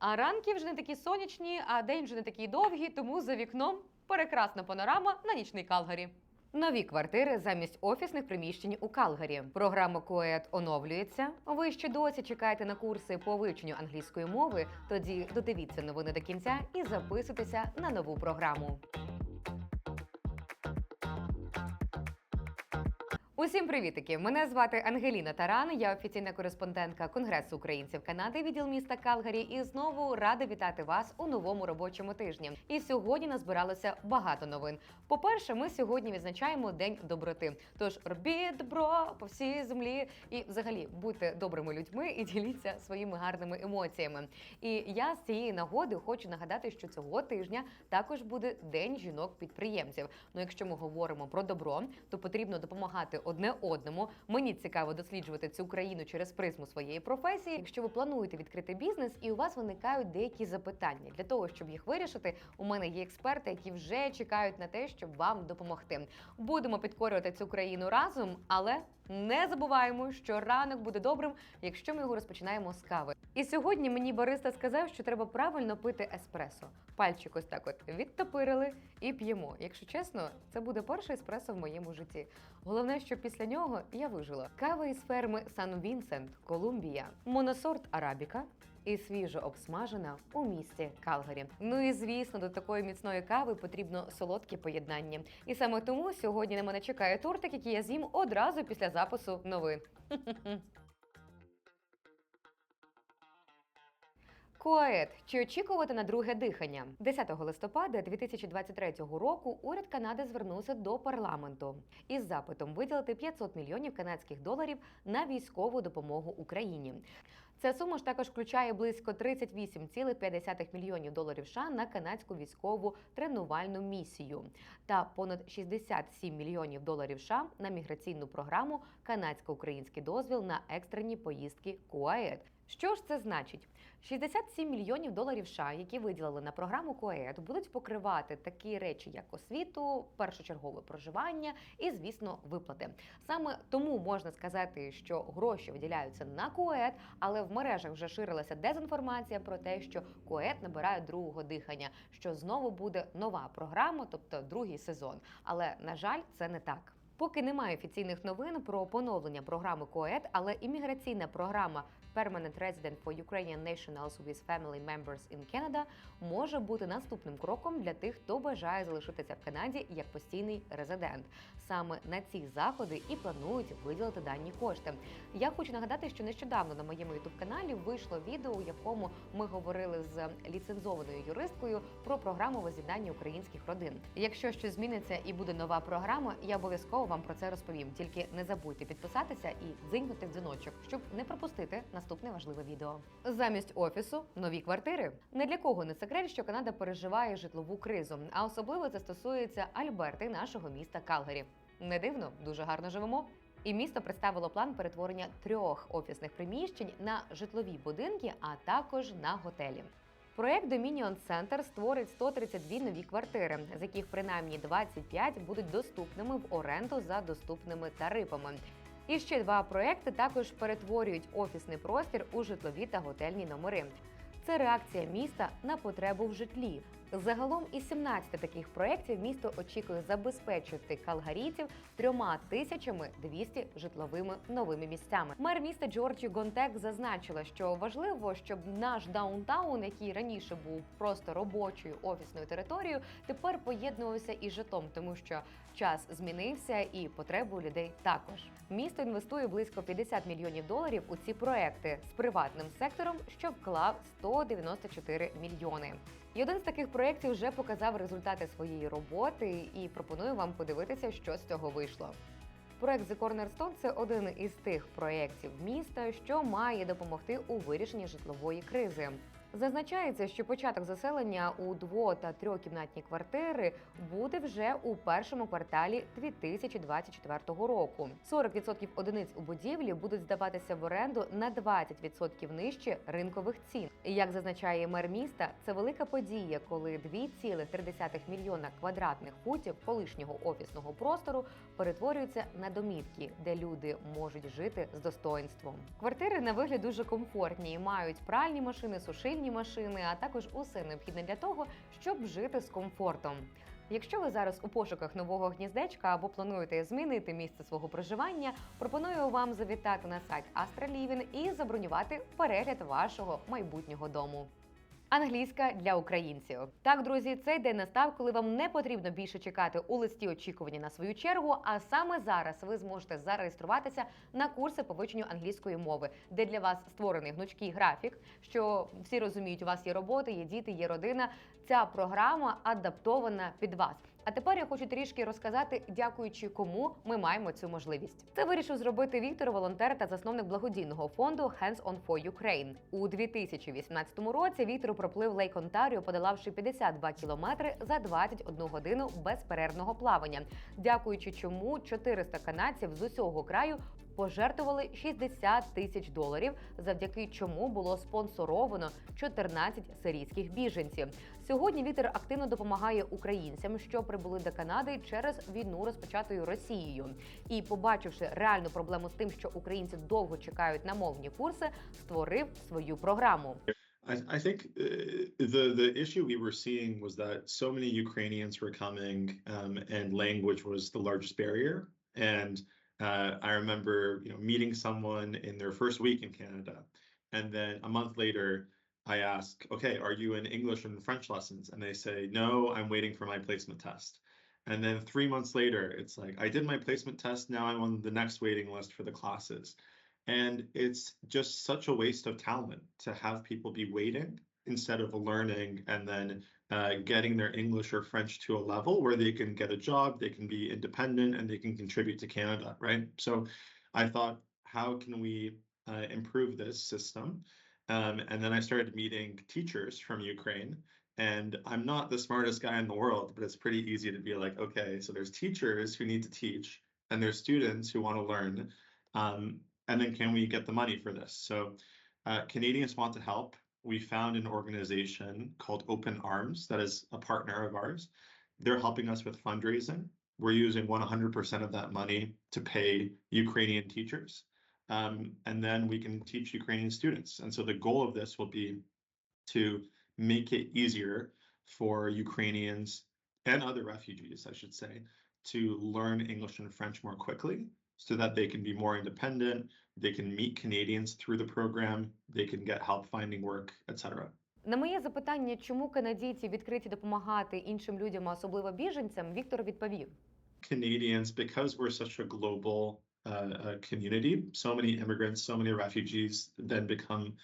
А ранки вже не такі сонячні, а день вже не такий довгий, тому за вікном прекрасна панорама на нічний Калгарі. Нові квартири замість офісних приміщень у Калгарі. Програма Коет оновлюється. Ви ще досі чекаєте на курси по вивченню англійської мови. Тоді додивіться новини до кінця і записуйтеся на нову програму. Усім привітики! Мене звати Ангеліна Таран. Я офіційна кореспондентка Конгресу українців Канади, відділ міста Калгарі. І знову рада вітати вас у новому робочому тижні. І сьогодні назбиралося багато новин. По-перше, ми сьогодні відзначаємо День доброти. Тож робіть добро по всій землі і, взагалі, будьте добрими людьми і діліться своїми гарними емоціями. І я з цієї нагоди хочу нагадати, що цього тижня також буде День жінок-підприємців. Ну, якщо ми говоримо про добро, то потрібно допомагати одне одному. Мені цікаво досліджувати цю країну через призму своєї професії. Якщо ви плануєте відкрити бізнес і у вас виникають деякі запитання для того, щоб їх вирішити, у мене є експерти, які вже чекають на те, щоб вам допомогти. Будемо підкорювати цю країну разом, але не забуваємо, що ранок буде добрим, якщо ми його розпочинаємо з кави. І сьогодні мені бариста сказав, що треба правильно пити еспресо. Пальчик ось так от відтопирили і п'ємо. Якщо чесно, це буде перше еспресо в моєму житті. Головне, що після нього я вижила. Кава із ферми Сан Вінсент, Колумбія, моносорт Арабіка. І свіжо обсмажена у місті Калгарі. Ну і звісно, до такої міцної кави потрібно солодке поєднання. І саме тому сьогодні на мене чекає тортик, який я з'їм одразу після запису новин. Коет чи очікувати на друге дихання 10 листопада 2023 року уряд Канади звернувся до парламенту із запитом виділити 500 мільйонів канадських доларів на військову допомогу Україні. Ця сума ж також включає близько 38,5 мільйонів доларів США на канадську військову тренувальну місію та понад 67 мільйонів доларів США на міграційну програму Канадсько-український дозвіл на екстрені поїздки КУАЕД. Що ж це значить? 67 мільйонів доларів США, які виділили на програму КОЕД, будуть покривати такі речі, як освіту, першочергове проживання і, звісно, виплати. Саме тому можна сказати, що гроші виділяються на КОЕД, але в мережах вже ширилася дезінформація про те, що КОЕД набирає другого дихання, що знову буде нова програма, тобто другий сезон. Але на жаль, це не так. Поки немає офіційних новин про поновлення програми КОЕД, але імміграційна програма Permanent Resident for Ukrainian Nationals with Family Members in Canada може бути наступним кроком для тих, хто бажає залишитися в Канаді як постійний резидент. Саме на ці заходи і планують виділити дані кошти. Я хочу нагадати, що нещодавно на моєму youtube каналі вийшло відео, у якому ми говорили з ліцензованою юристкою про програму воз'єднання українських родин. Якщо щось зміниться і буде нова програма, я обов'язково вам про це розповім. Тільки не забудьте підписатися і дзинькнути в дзвіночок, щоб не пропустити наступне важливе відео. Замість офісу нові квартири. Не для кого не секрет, що Канада переживає житлову кризу, а особливо це стосується Альберти, нашого міста Калгарі. Не дивно, дуже гарно живемо. І місто представило план перетворення трьох офісних приміщень на житлові будинки, а також на готелі. Проект Dominion Center створить 132 нові квартири, з яких принаймні 25 будуть доступними в оренду за доступними тарифами. І ще два проекти також перетворюють офісний простір у житлові та готельні номери. Це реакція міста на потребу в житлі. Загалом із 17 таких проєктів місто очікує забезпечити калгарійців трьома тисячами 200 житловими новими місцями. Мер міста Джорджі Гонтек зазначила, що важливо, щоб наш даунтаун, який раніше був просто робочою офісною територією, тепер поєднувався із житлом, тому що час змінився і потреби у людей також. Місто інвестує близько 50 мільйонів доларів у ці проекти з приватним сектором, що вклав 194 мільйони. І один з таких проєктів вже показав результати своєї роботи і пропоную вам подивитися, що з цього вийшло. Проект The Cornerstone – це один із тих проєктів міста, що має допомогти у вирішенні житлової кризи. Зазначається, що початок заселення у дво- та трьохкімнатні квартири буде вже у першому кварталі 2024 року. 40% одиниць у будівлі будуть здаватися в оренду на 20% нижче ринкових цін. І, Як зазначає мер міста, це велика подія, коли 2,3 мільйона квадратних футів колишнього офісного простору перетворюються на домівки, де люди можуть жити з достоинством. Квартири на вигляд дуже комфортні і мають пральні машини, сушильні спортивні машини, а також усе необхідне для того, щоб жити з комфортом. Якщо ви зараз у пошуках нового гніздечка або плануєте змінити місце свого проживання, пропоную вам завітати на сайт Astra Living і забронювати перегляд вашого майбутнього дому. Англійська для українців. Так, друзі, цей день настав, коли вам не потрібно більше чекати у листі очікування на свою чергу. А саме зараз ви зможете зареєструватися на курси по вивченню англійської мови, де для вас створений гнучкий графік. Що всі розуміють, у вас є робота, є діти, є родина. Ця програма адаптована під вас. А тепер я хочу трішки розказати, дякуючи кому ми маємо цю можливість. Це вирішив зробити Віктор, волонтер та засновник благодійного фонду Hands on for Ukraine. У 2018 році Віктор проплив Лейк Онтаріо, подолавши 52 кілометри за 21 годину безперервного плавання. Дякуючи чому 400 канадців з усього краю пожертвували 60 тисяч доларів, завдяки чому було спонсоровано 14 сирійських біженців. Сьогодні Вітер активно допомагає українцям, що прибули до Канади через війну, розпочатою Росією. І, побачивши реальну проблему з тим, що українці довго чекають на мовні курси, створив свою програму. I, think uh, the the issue we were seeing was that so many Ukrainians were coming, um, and language was the largest barrier. And uh, I remember, you know, meeting someone in their first week in Canada, and then a month later, I ask, "Okay, are you in English and French lessons?" And they say, "No, I'm waiting for my placement test." And then three months later, it's like, "I did my placement test. Now I'm on the next waiting list for the classes." And it's just such a waste of talent to have people be waiting instead of learning and then uh, getting their English or French to a level where they can get a job, they can be independent, and they can contribute to Canada, right? So I thought, how can we uh, improve this system? Um, and then I started meeting teachers from Ukraine. And I'm not the smartest guy in the world, but it's pretty easy to be like, okay, so there's teachers who need to teach, and there's students who want to learn. Um, and then can we get the money for this? So uh, Canadians want to help. We found an organization called Open Arms that is a partner of ours. They're helping us with fundraising. We're using 100% of that money to pay Ukrainian teachers Um, and then we can teach Ukrainian students. And so the goal of this will be to make it easier for Ukrainians and other refugees, I should say, to learn English and French more quickly so that they can be more independent, they can meet Canadians through the program, they can get help finding work, etc. На моє запитання, чому канадійці відкриті допомагати іншим людям, а особливо біженцям, Віктор відповів: Canadians, because we're such a global uh, community, so many immigrants, so many refugees then become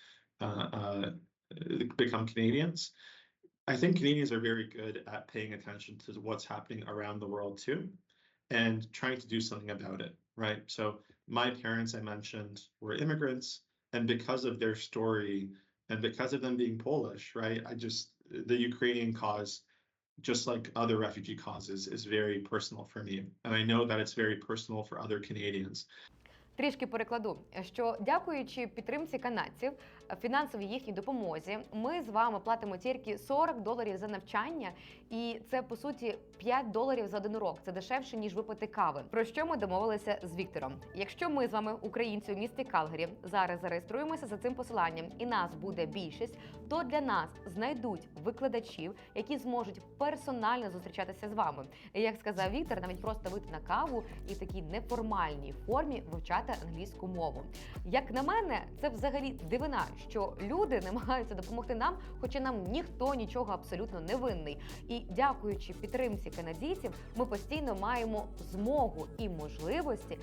uh, uh, become Canadians. I think Canadians are very good at paying attention to what's happening around the world too, and trying to do something about it. Right. So my parents, I mentioned, were immigrants, and because of their story and because of them being Polish, right, I just the Ukrainian cause just like other refugee causes, is very personal for me. And I know that it's very personal for other Canadians. Трішки перекладу, що дякуючи підтримці канадців, фінансовій їхній допомозі, ми з вами платимо тільки 40 доларів за навчання, і це по суті 5 доларів за один урок. Це дешевше ніж випити кави. Про що ми домовилися з Віктором? Якщо ми з вами, українці у місті Калгарі, зараз зареєструємося за цим посиланням, і нас буде більшість, то для нас знайдуть викладачів, які зможуть персонально зустрічатися з вами. І, Як сказав Віктор, навіть просто вийти на каву і в такій неформальній формі вивчати англійську мову. Як на мене, це взагалі дивина, що люди намагаються допомогти нам, хоча нам ніхто нічого абсолютно не винний. І дякуючи підтримці канадійців, ми постійно маємо змогу і можливості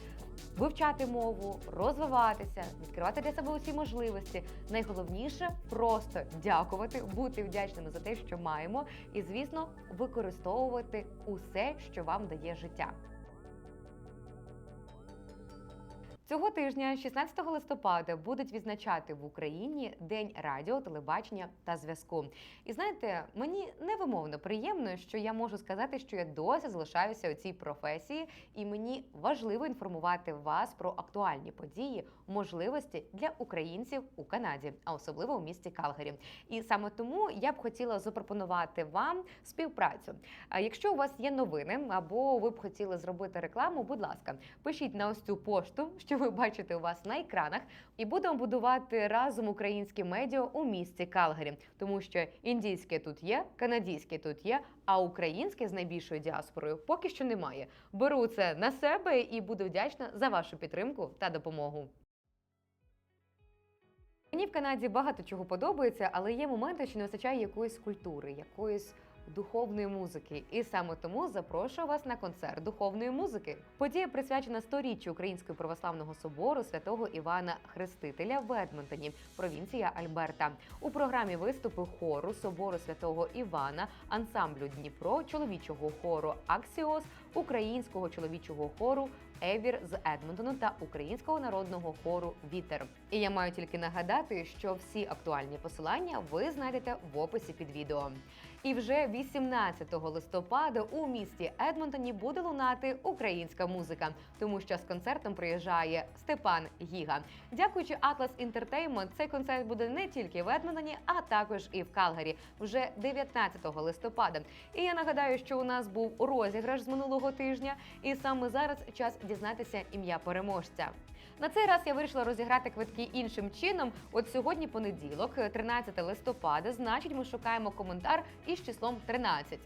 вивчати мову, розвиватися, відкривати для себе усі можливості. Найголовніше просто дякувати, бути вдячними за те, що маємо, і звісно, використовувати усе, що вам дає життя. Цього тижня, 16 листопада, будуть відзначати в Україні День радіо, телебачення та зв'язку. І знаєте, мені невимовно приємно, що я можу сказати, що я досі залишаюся у цій професії, і мені важливо інформувати вас про актуальні події, можливості для українців у Канаді, а особливо у місті Калгарі. І саме тому я б хотіла запропонувати вам співпрацю. Якщо у вас є новини або ви б хотіли зробити рекламу, будь ласка, пишіть на ось цю пошту, що ви бачите у вас на екранах, і будемо будувати разом українське медіа у місті Калгарі, тому що індійське тут є, канадське тут є, а українське з найбільшою діаспорою поки що немає. Беру це на себе і буду вдячна за вашу підтримку та допомогу. Мені в Канаді багато чого подобається, але є моменти, що не вистачає якоїсь культури, якоїсь духовної музики. І саме тому запрошую вас на концерт духовної музики. Подія присвячена 100-річчю Українського православного собору святого Івана Хрестителя в Едмонтоні, провінція Альберта. У програмі виступи хору собору святого Івана, ансамблю Дніпро, чоловічого хору Аксіос, українського чоловічого хору Евір з Едмонтону та українського народного хору Вітер. І я маю тільки нагадати, що всі актуальні посилання ви знайдете в описі під відео. І вже 18 листопада у місті Едмонтоні буде лунати українська музика, тому що з концертом приїжджає Степан Гіга. Дякуючи Atlas Entertainment, цей концерт буде не тільки в Едмонтоні, а також і в Калгарі вже 19 листопада. І я нагадаю, що у нас був розіграш з минулого тижня, і саме зараз час дізнатися ім'я переможця. На цей раз я вирішила розіграти квитки іншим чином. От сьогодні понеділок, 13 листопада, значить, ми шукаємо коментар із числом 13.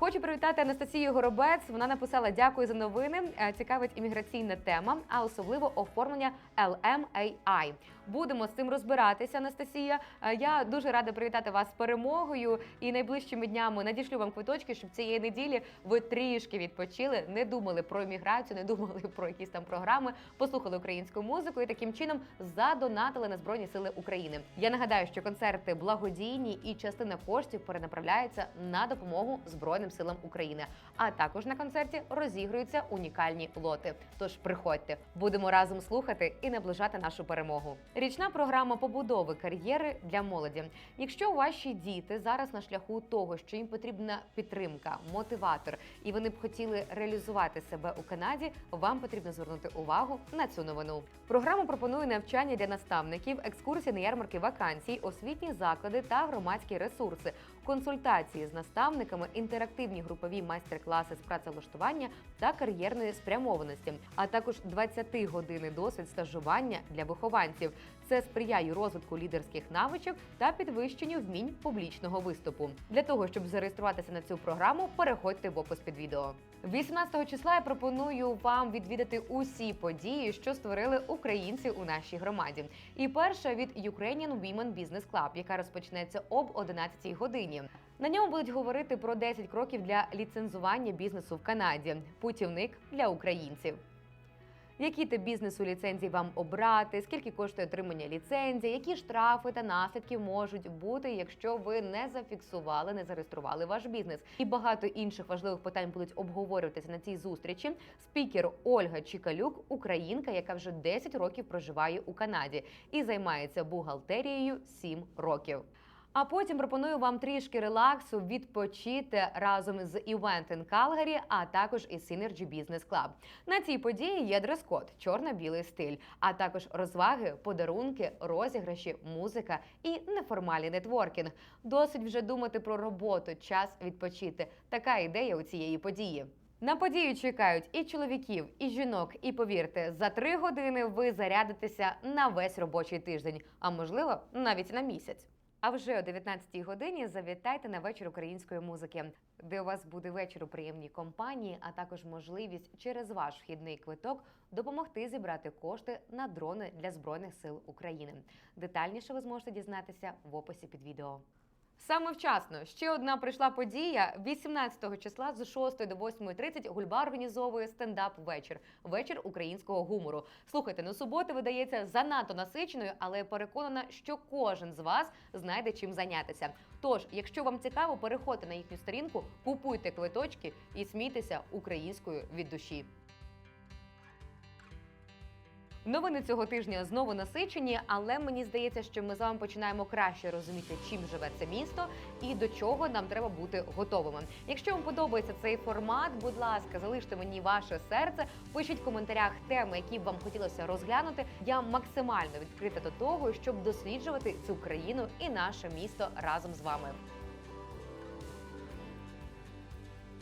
Хочу привітати Анастасію Горобець. Вона написала дякую за новини. Е, Цікавить імміграційна тема, а особливо оформлення LMAI. Будемо з цим розбиратися, Анастасія. Е, Я дуже рада привітати вас з перемогою. І найближчими днями надішлю вам квиточки, щоб цієї неділі ви трішки відпочили, не думали про імміграцію, не думали про якісь там програми, послухали українську музику і таким чином задонатили на збройні сили України. Я нагадаю, що концерти благодійні і частина коштів перенаправляється на допомогу збройним силам України. А також на концерті розігруються унікальні лоти. Тож приходьте, будемо разом слухати і наближати нашу перемогу. Річна програма побудови кар'єри для молоді. Якщо ваші діти зараз на шляху того, що їм потрібна підтримка, мотиватор, і вони б хотіли реалізувати себе у Канаді, вам потрібно звернути увагу на цю новину. Програма пропонує навчання для наставників, екскурсії на ярмарки вакансій, освітні заклади та громадські ресурси, консультації з наставниками, інтерактивні групові майстер-класи з працевлаштування та кар'єрної спрямованості, а також 20 години досвід стажування для вихованців. Це сприяє розвитку лідерських навичок та підвищенню вмінь публічного виступу. Для того щоб зареєструватися на цю програму, переходьте в опис під відео. 18 числа я пропоную вам відвідати усі події, що створили українці у нашій громаді. І перша від Ukrainian Women Business Club, яка розпочнеться об 11 годині. На ньому будуть говорити про 10 кроків для ліцензування бізнесу в Канаді. Путівник для українців. Які тип бізнесу ліцензії вам обрати? Скільки коштує отримання ліцензії? Які штрафи та наслідки можуть бути, якщо ви не зафіксували, не зареєстрували ваш бізнес? І багато інших важливих питань будуть обговорюватися на цій зустрічі. Спікер Ольга Чікалюк, українка, яка вже 10 років проживає у Канаді і займається бухгалтерією 7 років. А потім пропоную вам трішки релаксу відпочити разом з Event in Calgary, а також із Synergy Business Club. На цій події є дрес-код, чорно-білий стиль, а також розваги, подарунки, розіграші, музика і неформальний нетворкінг. Досить вже думати про роботу, час відпочити. Така ідея у цієї події. На подію чекають і чоловіків, і жінок. І повірте, за три години ви зарядитеся на весь робочий тиждень, а можливо навіть на місяць. А вже о 19-й годині завітайте на вечір української музики, де у вас буде вечір у приємній компанії, а також можливість через ваш вхідний квиток допомогти зібрати кошти на дрони для збройних сил України. Детальніше ви зможете дізнатися в описі під відео. Саме вчасно ще одна прийшла подія 18 числа з 6 до 8.30 Гульба організовує стендап вечір, вечір українського гумору. Слухайте, ну субота видається занадто насиченою, але переконана, що кожен з вас знайде чим зайнятися. Тож, якщо вам цікаво, переходьте на їхню сторінку, купуйте квиточки і смійтеся українською від душі. Новини цього тижня знову насичені, але мені здається, що ми з вами починаємо краще розуміти, чим живе це місто і до чого нам треба бути готовими. Якщо вам подобається цей формат, будь ласка, залиште мені ваше серце, пишіть в коментарях теми, які б вам хотілося розглянути. Я максимально відкрита до того, щоб досліджувати цю країну і наше місто разом з вами.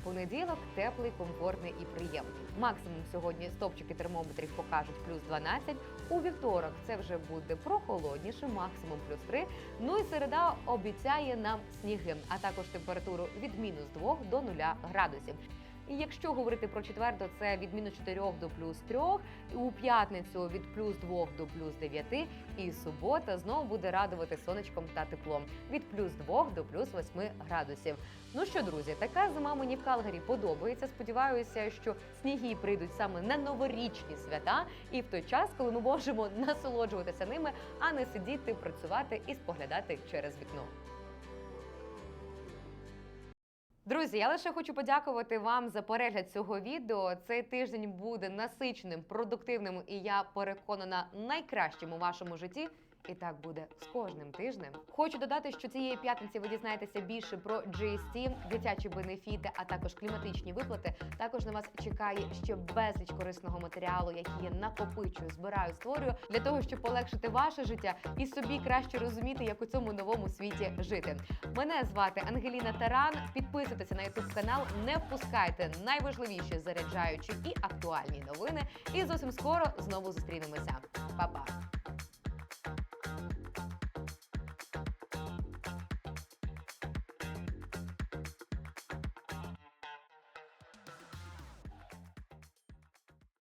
Понеділок теплий, комфортний і приємний. Максимум сьогодні стопчики термометрів покажуть плюс 12. У вівторок це вже буде прохолодніше, максимум плюс 3. Ну і середа обіцяє нам сніги, а також температуру від мінус 2 до 0 градусів. І якщо говорити про четвер, то це від мінус 4 до плюс 3, у п'ятницю від плюс 2 до плюс 9, і субота знову буде радувати сонечком та теплом від плюс 2 до плюс 8 градусів. Ну що, друзі, така зима мені в Калгарі подобається. Сподіваюся, що сніги прийдуть саме на новорічні свята, і в той час, коли ми можемо насолоджуватися ними, а не сидіти, працювати і споглядати через вікно. Друзі, я лише хочу подякувати вам за перегляд цього відео. Цей тиждень буде насиченим, продуктивним і я переконана найкращим у вашому житті. І так буде з кожним тижнем. Хочу додати, що цієї п'ятниці ви дізнаєтеся більше про GST, дитячі бенефіти, а також кліматичні виплати. Також на вас чекає ще безліч корисного матеріалу, який я накопичую, збираю, створюю для того, щоб полегшити ваше життя і собі краще розуміти, як у цьому новому світі жити. Мене звати Ангеліна Таран. Підписуйтеся на YouTube канал, не впускайте найважливіші заряджаючі і актуальні новини. І зовсім скоро знову зустрінемося. Па-па!